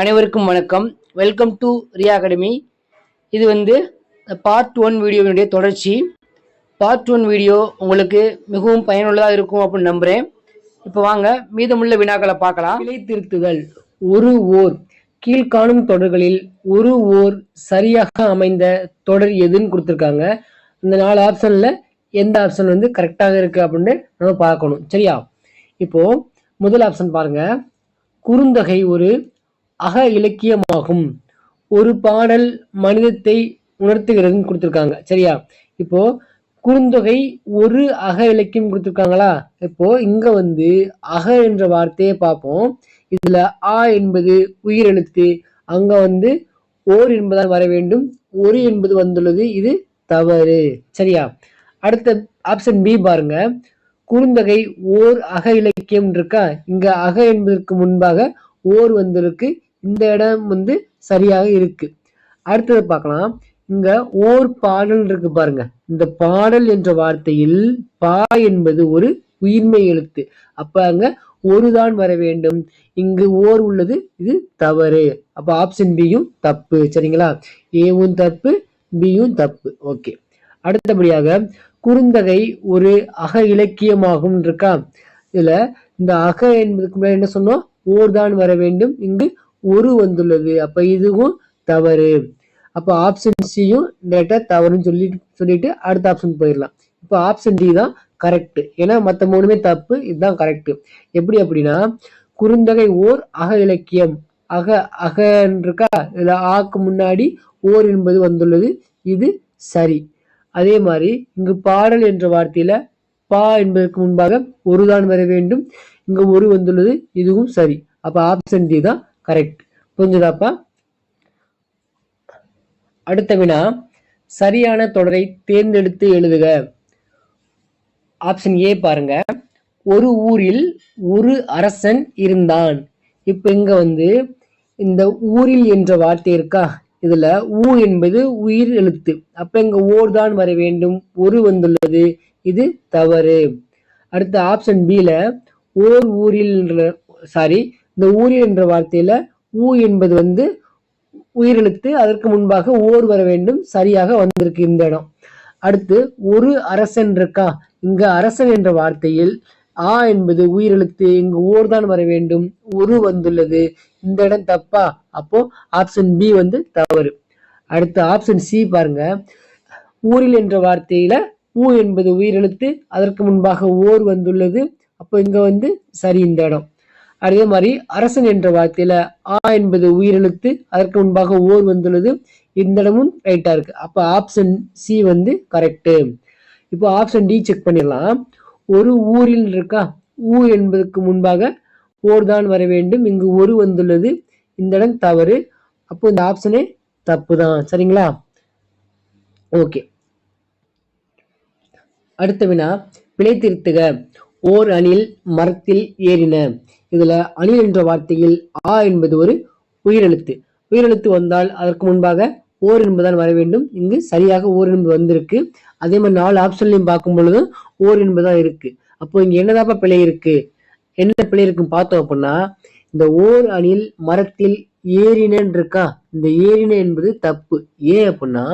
அனைவருக்கும் வணக்கம். Welcome to Riya academy இது வந்து பார்ட் ஒன் வீடியோவினுடைய தொடர்ச்சி. பார்ட் ஒன் வீடியோ உங்களுக்கு மிகவும் பயனுள்ளதாக இருக்கும் அப்படின்னு நம்புகிறேன் இப்போ வாங்க மீதமுள்ள வினாக்களை பார்க்கலாம். விலை திருத்துதல். ஒரு ஓர். கீழ்காணும் தொடர்களில் ஒரு ஓர் சரியாக அமைந்த தொடர் எதுன்னு கொடுத்துருக்காங்க. இந்த நாலு ஆப்ஷனில் எந்த ஆப்ஷன் வந்து கரெக்டாக இருக்குது அப்படின்னு நம்ம பார்க்கணும். சரியா? இப்போது முதல் ஆப்ஷன் பாருங்கள் குறுந்தொகை ஒரு அக இலக்கியமாகும். ஒரு பாடல் மனிதத்தை உணர்த்துகிறதுன்னு கொடுத்துருக்காங்க. சரியா? இப்போ குறுந்தொகை ஒரு அக இலக்கியம் கொடுத்துருக்காங்களா? இப்போ இங்க வந்து அக என்ற வார்த்தையை பார்ப்போம். இதுல ஆ என்பது உயிரெழுத்து. அங்க வந்து ஓர் என்பதால் வர வேண்டும். ஒரு என்பது வந்துள்ளது. இது தவறு. சரியா? அடுத்த ஆப்ஷன் பி பாருங்க. குறுந்தொகை ஓர் அக இலக்கியம் இருக்கா? இங்க அக என்பதற்கு முன்பாக ஓர் வந்திருக்கு. இந்த இடம் வந்து சரியாக இருக்கு. அடுத்தது பார்க்கலாம். இங்க ஓர் பாடல் இருக்கு பாருங்க. இந்த பாடல் என்ற வார்த்தையில் பா என்பது ஒரு உயிர்மை எழுத்து. அப்ப அங்க ஒரு தான் வர வேண்டும். இங்கு ஓர் உள்ளது இது தவறு. அப்ப ஆப்ஷன் பியும் தப்பு. சரிங்களா? ஏவும் தப்பு பியும் தப்பு. ஓகே அடுத்தபடியாக குறுந்தகை ஒரு அக இலக்கியமாகும் இருக்கா? இதுல இந்த அக என்பதுக்கு முன்னாடி என்ன சொன்னோம்? ஓர் தான் வர வேண்டும். இங்கு ஒரு வந்துள்ளது. அப்ப இதுவும் தவறு. அப்ப ஆப்ஷன் சியும் டேட்டா தவறுன்னு சொல்லிட்டு சொல்லிட்டு அடுத்த ஆப்ஷன் போயிடலாம். இப்போ ஆப்ஷன் டி தான் கரெக்ட் ஏன்னா மற்ற மூணுமே தப்பு. இதுதான் கரெக்ட் எப்படி அப்படின்னா குறுந்தகை ஓர் அக இலக்கியம். அக அகன்னு இருக்கா இதுல ஆக்கு முன்னாடி ஓர் என்பது வந்துள்ளது. இது சரி. அதே மாதிரி இங்கு பாடல் என்ற வார்த்தையில பா என்பதற்கு முன்பாக ஒரு தான் வர வேண்டும். இங்கு ஒரு வந்துள்ளது. இதுவும் சரி. அப்ப ஆப்ஷன் டி தான் கரெக்ட் புரிஞ்சுதாப்பா? அடுத்த வினா. சரியான தொடரை தேர்ந்தெடுத்து எழுதுக. ஆப்ஷன் ஏ பாருங்க. ஒரு ஊரில் ஒரு அரசன் இருந்தான். இப்ப இங்க வந்து இந்த ஊரில் என்ற வார்த்தை இருக்கா? இதுல ஊ என்பது உயிர் எழுத்து. அப்ப இங்க ஓர் தான் வர வேண்டும். ஒரு வந்துள்ளது. இது தவறு. அடுத்த ஆப்ஷன் பில ஓர் ஊரில் சாரி இந்த ஊரில் என்ற வார்த்தையில ஊ என்பது வந்து உயிரெழுத்து அதற்கு முன்பாக ஓர் வர வேண்டும் சரியாக வந்திருக்கு இந்த இடம். அடுத்து ஒரு அரசன் இருக்கா? இங்க அரசன் என்ற வார்த்தையில் ஆ என்பது உயிரெழுத்து இங்கு ஓர் தான் வர வேண்டும் ஒரு வந்துள்ளது இந்த இடம் தப்பா? அப்போ ஆப்ஷன் பி வந்து தவறு. அடுத்து ஆப்ஷன் சி பாருங்க. ஊரில் என்ற வார்த்தையில ஊ என்பது உயிரெழுத்து அதற்கு முன்பாக ஓர் வந்துள்ளது அப்போ இங்க வந்து சரி இந்த இடம். அதே மாதிரி அரசன் என்ற வார்த்தையில ஆ என்பது உயிரெழுத்து அதற்கு முன்பாக ஓர் வந்துள்ளது. இந்த இடமும் ரைட்டா இருக்கு. அப்ப ஆப்ஷன் சி வந்து கரெக்ட் இப்போ ஆப்ஷன் டி செக் பண்ணிடலாம். ஒரு ஊரில் இருக்கா? ஊ என்பதுக்கு முன்பாக ஓர் தான் வர வேண்டும். இங்கு ஒரு வந்துள்ளது. இந்த இடம் தவறு. அப்போ இந்த ஆப்ஷனே தப்பு தான் சரிங்களா? ஓகே அடுத்த வினா. பிழை திருத்துக ஓர் அணில் மரத்தில் ஏறின. இதுல அணில் என்ற வார்த்தையில் ஆ என்பது ஒரு உயிரெழுத்து. உயிரெழுத்து வந்தால் அதற்கு முன்பாக ஓர் என்பதுதான் வர வேண்டும். இங்கு சரியாக ஓர் என்பது வந்திருக்கு. அதே மாதிரி நாலு ஆப்ஷன்லையும் பார்க்கும் பொழுதும் ஓர் என்பதுதான் இருக்கு. அப்போ இங்க என்னதாப்பா பிழை இருக்கு? என்ன பிழை இருக்குன்னு பார்த்தோம் அப்படின்னா இந்த ஓர் அணில் மரத்தில் ஏறினன் இருக்கா? இந்த ஏறின என்பது தப்பு. ஏன் அப்படின்னா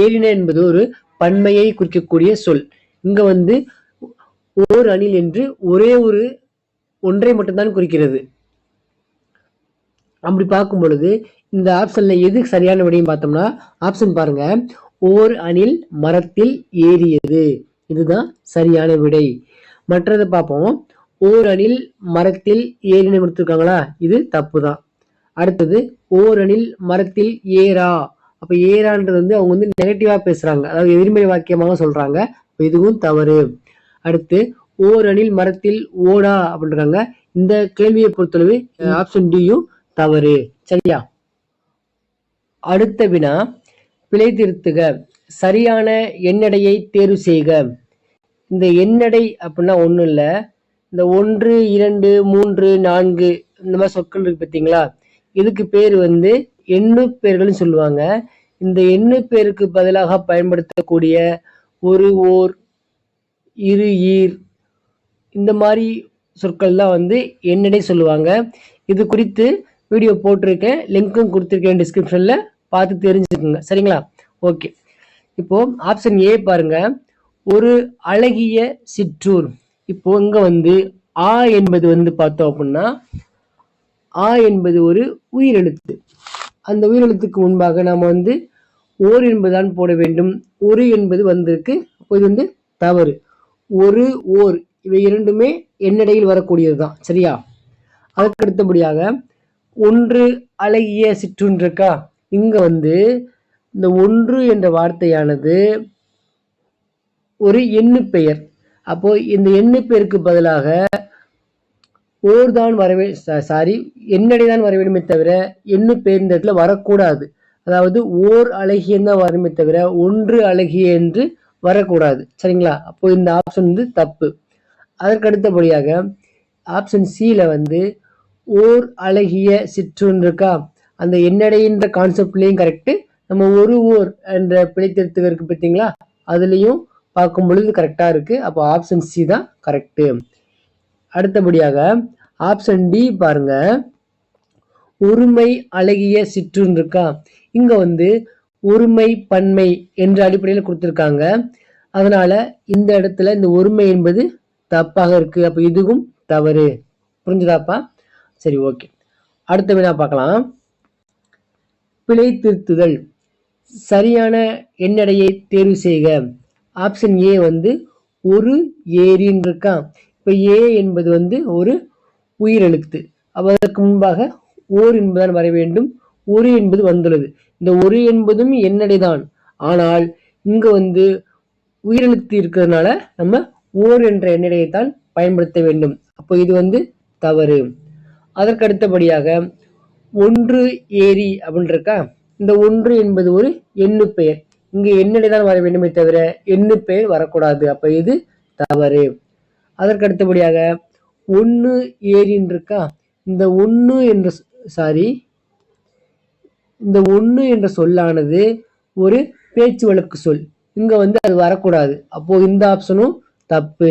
ஏறின என்பது ஒரு பன்மையை குறிக்கக்கூடிய சொல். இங்க வந்து ஓர் அணில் என்று ஒரே ஒரு ஒன்றை மட்டும்தான் குறிக்கிறது. அப்படி பார்க்கும் பொழுது இந்த ஆப்ஷன்ல எது சரியான விடையும் பார்த்தோம்னா ஆப்ஷன் பாருங்க. ஓர் அணில் மரத்தில் ஏறியது. இதுதான் சரியான விடை. மற்றதை பார்ப்போம். ஓர் அணில் மரத்தில் ஏறின கொடுத்துருக்காங்களா? இது தப்பு தான் அடுத்தது ஓர் அணில் மரத்தில் ஏறா. அப்ப ஏறான்றது வந்து அவங்க வந்து நெகட்டிவா பேசுறாங்க. அதாவது எதிர்மறை வாக்கியமாக சொல்றாங்க. இதுவும் தவறு. அடுத்து ஓர் அணில் மரத்தில் ஓடா அப்படின்றாங்க. இந்த கேள்வியை பொறுத்தளவு ஆப்ஷன் டியும் தவறு. சரியா? அடுத்த வினா பிழை திருத்துக. சரியான எண்ணடையை தேர்வு செய்க. இந்த எண்ணடை அப்படின்னா ஒண்ணும் இல்ல. இந்த ஒன்று இரண்டு மூன்று நான்கு இந்த மாதிரி சொற்கள் இருக்கு பார்த்தீங்களா? இதுக்கு பேர் வந்து எண்ணு பெயர்கள்னு சொல்லுவாங்க. இந்த எண்ணு பேருக்கு பதிலாக பயன்படுத்தக்கூடிய ஒரு ஓர் இரு ஈர். இந்த மாதிரி சொற்கள் தான் வந்து எண்ணடை சொல்லுவாங்க. இது குறித்து வீடியோ போட்டிருக்கேன். லிங்க்கும் கொடுத்துருக்கேன் டிஸ்கிரிப்ஷனில் பார்த்து தெரிஞ்சுக்கோங்க. சரிங்களா? ஓகே. இப்போது ஆப்ஷன் ஏ பாருங்க. ஒரு அழகிய சிற்றூர். இப்போ இங்கே வந்து ஆ என்பது வந்து பார்த்தோம் அப்படின்னா ஆ என்பது ஒரு உயிரெழுத்து. அந்த உயிரெழுத்துக்கு முன்பாக நாம் வந்து ஓர் என்பதுதான் போட வேண்டும். ஒரு என்பது வந்திருக்கு. அப்போ இது வந்து தவறு. ஒரு ஓர் இவை இரண்டுமே எண்ணடையில் வரக்கூடியது தான் சரியா? அதுக்கு அடுத்தபடியாக ஒன்று அழகிய சிற்றுன் இருக்கா இங்க வந்து இந்த ஒன்று என்ற வார்த்தையானது ஒரு எண்ணு பெயர். அப்போ இந்த எண்ணு பெயருக்கு பதிலாக ஓர் தான் வரவே சாரி எண்ணடை தான் வர வேண்டுமே தவிர எண்ணு பெயர் இந்த இடத்துல வரக்கூடாது. அதாவது ஓர் அழகியன்னு தான் வருமே தவிர ஒன்று அழகிய என்று வரக்கூடாது. சரிங்களா? அப்போ இந்த ஆப்ஷன் வந்து தப்பு. அதற்கு அடுத்தபடியாக ஆப்ஷன் சியில் வந்து ஓர் அழகிய சிற்றுன் இருக்கா? அந்த என்னடைன்ற கான்செப்ட்லேயும் கரெக்டு நம்ம ஒரு ஓர் என்ற பிழைத்திருத்து இருக்கு பார்த்தீங்களா? அதுலேயும் பார்க்கும் பொழுது கரெக்டாக இருக்கு. அப்போ ஆப்ஷன் சி தான் கரெக்டு அடுத்தபடியாக ஆப்ஷன் டி பாருங்க. ஒருமை அழகிய சிற்றுன்னு இருக்கா? இங்க வந்து ஒருமை பன்மை என்ற அடிப்படையில் கொடுத்துருக்காங்க. அதனால இந்த இடத்துல இந்த ஒருமை என்பது தப்பாக இருக்கு. அப்ப இதுவும் தவறு. புரிஞ்சுதாப்பா? சரி ஓகே. அடுத்த வினா பார்க்கலாம்? பிழை திருத்துதல். சரியான எண்ணடையை தேர்வு செய்க. ஆப்ஷன் ஏ வந்து ஒரு ஏரின்னு இருக்கா இப்போ ஏ என்பது வந்து ஒரு உயிரெழுத்து. அதற்கு முன்பாக ஓர் என்பதுதான் வர வேண்டும். ஒரு என்பது வந்துள்ளது. இந்த ஒரு என்பதும் எண்ணடைதான் ஆனால் இங்க வந்து உயிரெழுத்து இருக்கிறதுனால நம்ம ஓர் என்ற எண்ணடையைத்தான் பயன்படுத்த வேண்டும். அப்போ இது வந்து தவறு. அதற்கடுத்தபடியாக ஒன்று ஏரி அப்படின்னு இருக்கா இந்த ஒன்று என்பது ஒரு எண்ணு பெயர் இங்கு எண்ணடை தான் வர வேண்டுமே தவிர எண்ணு பெயர் வரக்கூடாது. அப்ப இது தவறு. அதற்கடுத்தபடியாக ஒன்று ஏரின்னு இருக்கா இந்த ஒன்று என்ற சாரி இந்த ஒன்று என்ற சொல்லானது ஒரு பேச்சு வழக்கு சொல். இங்கே வந்து அது வரக்கூடாது. அப்போ இந்த ஆப்ஷனும் தப்பு.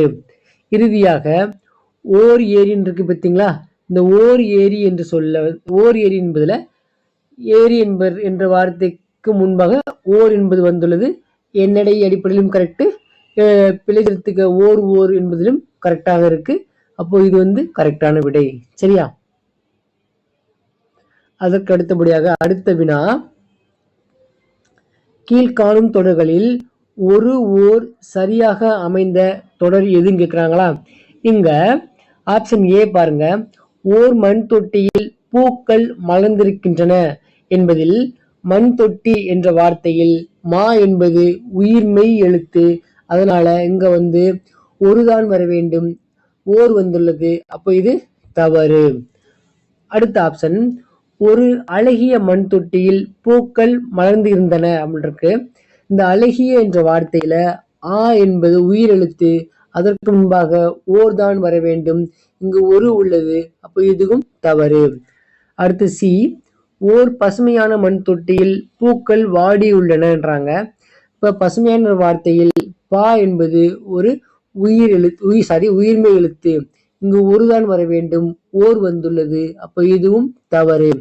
இறுதியாக ஓர் ஏரின்னு இருக்கு பார்த்தீங்களா? இந்த ஓர் ஏரி என்று சொல்ல ஓர் ஏரி என்பதில் ஏரி என்பர் என்ற வார்த்தைக்கு முன்பாக ஓர் என்பது வந்துள்ளது. என்னடை அடிப்படையிலும் கரெக்டு பிழைத்திருத்துக்க ஓர் ஓர் என்பதிலும் கரெக்டாக இருக்குது அப்போது இது வந்து கரெக்டான விடை. சரியா? அதற்கு அடுத்தபடியாக அடுத்த வினா. கீழ்காணும் தொடர்களில் ஒரு ஓர் சரியாக அமைந்த தொடர் எதுன்னு கேட்குறாங்களா இங்கே ஆப்ஷன் ஏ பாருங்க. ஓர் மண் தொட்டியில் பூக்கள் மலர்ந்திருக்கின்றன என்பதில் மண் தொட்டி என்ற வார்த்தையில் மா என்பது உயிர்மெய் எழுத்து. அதனால இங்க வந்து ஒருதான் வர வேண்டும். ஓர் வந்துள்ளது. அப்போ இது தவறு. அடுத்த ஆப்ஷன் ஒரு அழகிய மண் தொட்டியில் பூக்கள் மலர்ந்து இருந்தன அப்படின்னு இந்த அழகிய என்ற வார்த்தையில ஆ என்பது உயிரெழுத்து. அதற்கு முன்பாக ஓர் தான் வர வேண்டும். இங்கு ஒரு உள்ளது. அப்போ இதுவும் தவறு. அடுத்து சி. ஓர் பசுமையான மண் தொட்டியில் பூக்கள் வாடி உள்ளனன்றாங்க இப்போ பசுமையான வார்த்தையில் பா என்பது ஒரு உயிர் எழுத்து உயிர் சாரி உயிர்மை எழுத்து. இங்கு ஒருதான் வர வேண்டும். ஓர் வந்துள்ளது. அப்போ இதுவும் தவறு.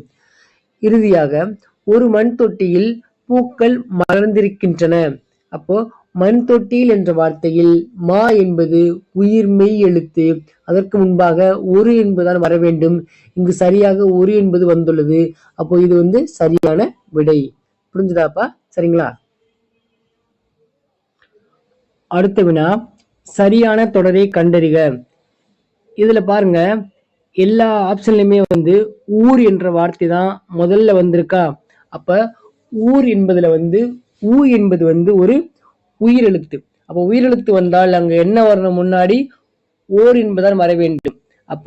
இறுதியாக ஒரு மண் தொட்டியில் பூக்கள் மலர்ந்திருக்கின்றன. அப்போ மண் தொட்டியில் என்ற வார்த்தையில் மா என்பது உயிர் மெய் எழுத்து. அதற்கு முன்பாக ஒரு என்பதுதான் வர வேண்டும். இங்கு சரியாக ஒரு என்பது வந்துள்ளது. அப்போ இது வந்து சரியான விடை. புரிஞ்சுதாப்பா? சரிங்களா? அடுத்த வினா சரியான தொடரை கண்டறிக. இதுல பாருங்க எல்லா ஆப்ஷன்லையுமே வந்து ஊர் என்ற வார்த்தை தான் முதல்ல வந்திருக்கா? அப்ப ஊர் என்பதுல வந்து ஊ என்பது வந்து ஒரு உயிரெழுத்து. அப்ப உயிரெழுத்து வந்தால் அங்க என்ன வரணும் முன்னாடி? ஓர் என்பதால் வர வேண்டும். அப்ப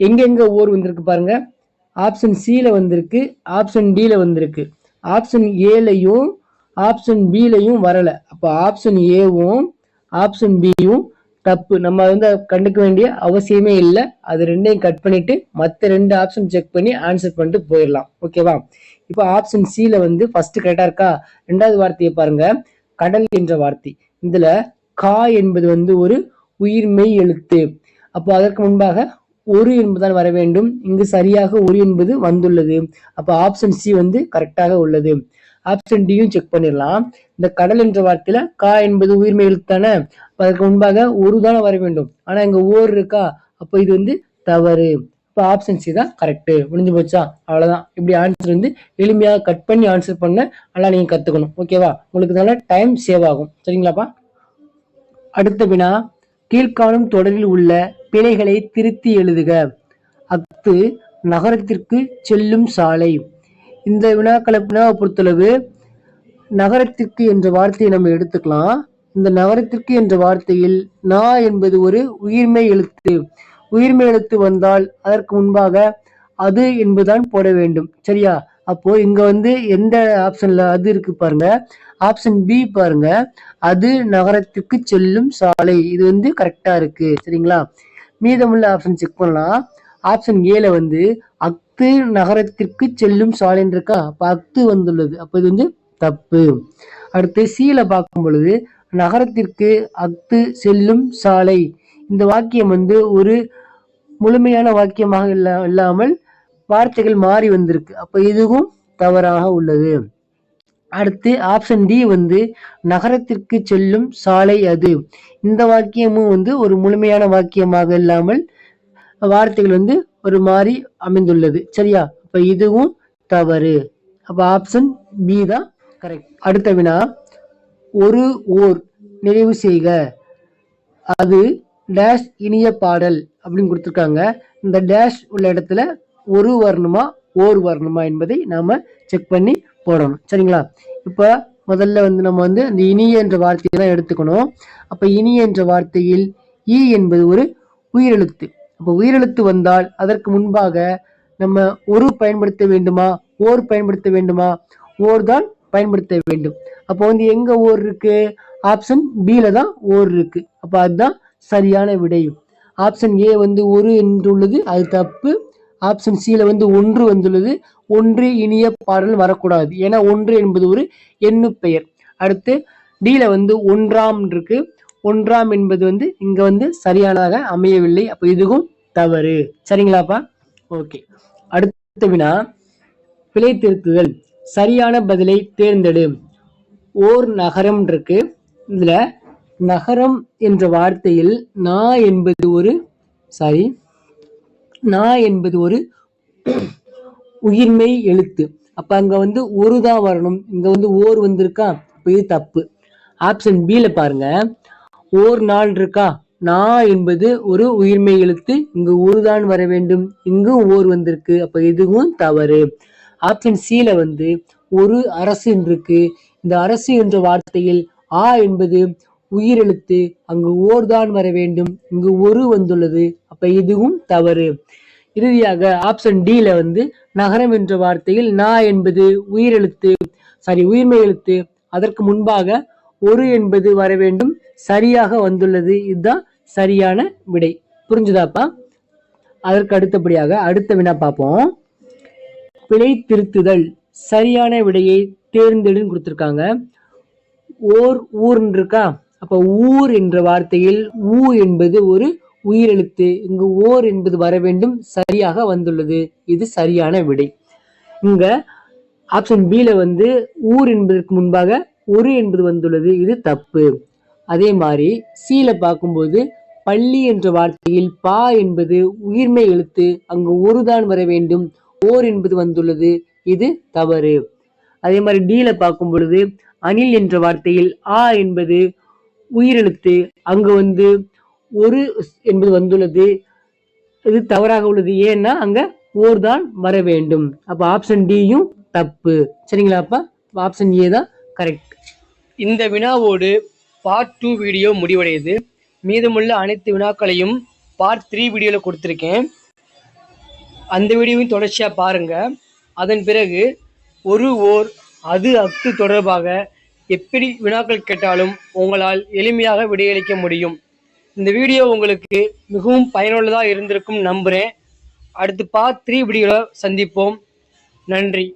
எங்கெங்க ஓர் வந்திருக்கு பாருங்க. ஆப்ஷன் சில வந்திருக்கு ஆப்ஷன் டில வந்திருக்கு. ஆப்ஷன் ஏலையும் ஆப்ஷன் பிலையும் வரல. அப்ப ஆப்ஷன் ஏவும் ஆப்ஷன் பியும் தப்பு. நம்ம வந்து கண்டுக்க வேண்டிய அவசியமே இல்லை. அது ரெண்டையும் கட் பண்ணிட்டு மற்ற ரெண்டு ஆப்ஷன் செக் பண்ணி ஆன்சர் பண்ணிட்டு போயிடலாம். ஓகேவா இப்போ ஆப்ஷன் சில வந்து ஃபர்ஸ்ட் கரெக்டா இருக்கா? ரெண்டாவது வார்த்தையை பாருங்க. கடல் என்ற வார்த்தை. இதுல கா என்பது வந்து ஒரு உயிர்மெய் எழுத்து. அப்போ அதற்கு முன்பாக ஒரு என்பதுதான் வர வேண்டும். இங்கு சரியாக ஒரு என்பது வந்துள்ளது. அப்போ ஆப்ஷன் சி வந்து கரெக்டாக உள்ளது. ஆப்ஷன் டியும் செக் பண்ணிடலாம். இந்த கடல் என்ற வார்த்தையில கா என்பது உயிர்மை எழுத்தானே அதற்கு முன்பாக ஒரு தானே வர வேண்டும். ஆனா இங்க ஓர் இருக்கா? அப்போ இது வந்து தவறு. இப்போ ஆப்ஷன் சி தான் கரெக்டு முடிஞ்சு போச்சா? அவ்வளவுதான். இப்படி ஆன்சர் வந்து எளிமையாக கட் பண்ணி ஆன்சர் பண்ண நல்லா நீங்க கத்துக்கணும். ஓகேவா உங்களுக்கு நல்லா டைம் சேவ் ஆகும். சரிங்களாப்பா? அடுத்த வினா கீழ்காணும் தொடரில் உள்ள பிழைகளை திருத்தி எழுதுக. அத்து நகரத்திற்கு செல்லும் சாலை. இந்த வினாக்களை வினாவை பொறுத்தளவு நகரத்திற்கு என்ற வார்த்தையை நம்ம எடுத்துக்கலாம். இந்த நகரத்திற்கு என்ற வார்த்தையில் நா என்பது ஒரு உயிர்மெய் எழுத்து. உயிர்மெய் எழுத்து வந்தால் அதற்கு முன்பாக அது என்பதுதான் போட வேண்டும். சரியா? அப்போ இங்க வந்து எந்த ஆப்ஷன்ல அது இருக்கு பாருங்க. ஆப்ஷன் பி பாருங்க. அது நகரத்திற்கு செல்லும் சாலை. இது வந்து கரெக்டா இருக்கு. சரிங்களா? மீதமுள்ள ஆப்ஷன் செக் பண்ணலாம். ஆப்ஷன் ஏல வந்து அக் அத்து நகரத்திற்கு செல்லும் சாலை இருக்கா? அப்ப வந்துள்ளது. அப்ப இது வந்து தப்பு. அடுத்து சீல பார்க்கும் பொழுது நகரத்திற்கு அத்து செல்லும் சாலை. இந்த வாக்கியம் வந்து ஒரு முழுமையான வாக்கியமாக இல்லா இல்லாமல் வார்த்தைகள் மாறி வந்திருக்கு. அப்ப இதுவும் தவறாக உள்ளது. அடுத்து ஆப்ஷன் டி வந்து நகரத்திற்கு செல்லும் சாலை அது. இந்த வாக்கியமும் வந்து ஒரு முழுமையான வாக்கியமாக இல்லாமல் வார்த்தைகள் வந்து ஒரு மாதிரி அமைந்துள்ளது. சரியா? அப்ப இதுவும் தவறு. அப்ப ஆப்ஷன் பி தான் கரெக்ட் அடுத்த வினா ஒரு ஓர் நிறைவு செய்க. அது டேஷ் இனிய பாடல் அப்படின்னு கொடுத்துருக்காங்க. இந்த டேஷ் உள்ள இடத்துல ஒரு வரணுமா ஓர் வரணுமா என்பதை நாம செக் பண்ணி போடணும். சரிங்களா? இப்போ முதல்ல வந்து நம்ம வந்து அந்த இனிய என்ற வார்த்தையை தான் எடுத்துக்கணும். அப்ப இனிய என்ற வார்த்தையில் ஈ என்பது ஒரு உயிரெழுத்து. அப்போ உயிரெழுத்து வந்தால் அதற்கு முன்பாக நம்ம ஒரு பயன்படுத்த வேண்டுமா? ஓர் பயன்படுத்த வேண்டுமா? ஓர் தான் பயன்படுத்த வேண்டும். அப்போ வந்து எங்க ஓர் இருக்கு? ஆப்ஷன் பியில தான் ஓர் இருக்கு. அப்போ அதுதான் சரியான விடை. ஆப்ஷன் ஏ வந்து ஒரு என்றுள்ளது அது தப்பு. ஆப்ஷன் சியில் வந்து ஒன்று வந்துள்ளது. ஒன்று இனிய பாடல் வரக்கூடாது. ஏன்னா ஒன்று என்பது ஒரு எண்ணு பெயர். அடுத்து டியில் வந்து ஒன்றாம் இருக்கு. ஒன்றாம் என்பது வந்து இங்க வந்து சரியானதாக அமையவில்லை. அப்ப இதுவும் தவறு. சரிங்களாப்பா? ஓகே. அடுத்த வினா பிழை திருத்துதல். சரியான பதிலை தேர்ந்தெடு. ஓர் நகரம் இருக்கு. இதுல நகரம் என்ற வார்த்தையில் நா என்பது ஒரு சாரி நா என்பது ஒரு உயிர்மை எழுத்து. அப்ப அங்க வந்து ஒரு தான் வரணும். இங்க வந்து ஓர் வந்திருக்கா? அப்ப இது தப்பு. ஆப்ஷன் பில பாருங்க. ஓர் நாள் இருக்கா? நா என்பது ஒரு உயிர்மெய் எழுத்து. இங்கு ஒரு தான் வர வேண்டும். இங்கும் ஓர் வந்திருக்கு. அப்ப இதுவும் தவறு. ஆப்ஷன் சில வந்து ஒரு அரசு இருக்கு இந்த அரசு என்ற வார்த்தையில் ஆ என்பது உயிரெழுத்து அங்கு ஓர் தான் வர வேண்டும். இங்கு ஒரு வந்துள்ளது. அப்ப இதுவும் தவறு. இறுதியாக ஆப்ஷன் டில வந்து நகரம் என்ற வார்த்தையில் நா என்பது உயிரெழுத்து சாரி உயிர்மை எழுத்து. அதற்கு முன்பாக ஒரு என்பது வர வேண்டும். சரியாக வந்துள்ளது. இதுதான் சரியான விடை. புரிஞ்சுதாப்பா? அதற்கு அடுத்தபடியாக அடுத்த வினா பார்ப்போம். பிழை திருத்துதல். சரியான விடையை தேர்ந்தெடுன்னு கொடுத்துருக்காங்க. ஓர் ஊர்ன்னு இருக்கா அப்போ ஊர் என்ற வார்த்தையில் ஊ என்பது ஒரு உயிரெழுத்து. இங்கு ஓர் என்பது வர வேண்டும். சரியாக வந்துள்ளது. இது சரியான விடை. இங்க ஆப்ஷன் பில வந்து ஊர் என்பதற்கு முன்பாக ஒரு என்பது வந்துள்ளது. இது தப்பு. அதே மாதிரி சீல பார்க்கும்போது பள்ளி என்ற வார்த்தையில் பா என்பது உயிர்மை எழுத்து. அங்கு ஒரு தான் வர வேண்டும். ஓர் என்பது வந்துள்ளது. இது தவறு. அதே மாதிரி டீல பார்க்கும் பொழுது அணில் என்ற வார்த்தையில் ஆ என்பது உயிரெழுத்து. அங்கு வந்து ஒரு என்பது வந்துள்ளது. இது தவறாக உள்ளது. ஏன்னா அங்க ஓர் தான் வர வேண்டும். அப்ப ஆப்ஷன் டியும் தப்பு. சரிங்களாப்பா ஆப்ஷன் ஏ தான் கரெக்ட் இந்த வினாவோடு பார்ட் டூ வீடியோ முடிவடையுது. மீதமுள்ள அனைத்து வினாக்களையும் பார்ட் த்ரீ வீடியோவில் கொடுத்துருக்கேன். அந்த வீடியோவையும் தொடர்ச்சியாக பாருங்கள் அதன் பிறகு ஒரு ஓர் அது அக்கு தொடர்பாக எப்படி வினாக்கள் கேட்டாலும் உங்களால் எளிமையாக விடையளிக்க முடியும். இந்த வீடியோ உங்களுக்கு மிகவும் பயனுள்ளதாக இருந்திருக்கும் நம்புகிறேன் அடுத்து பார்ட் த்ரீ வீடியோவில் சந்திப்போம். நன்றி.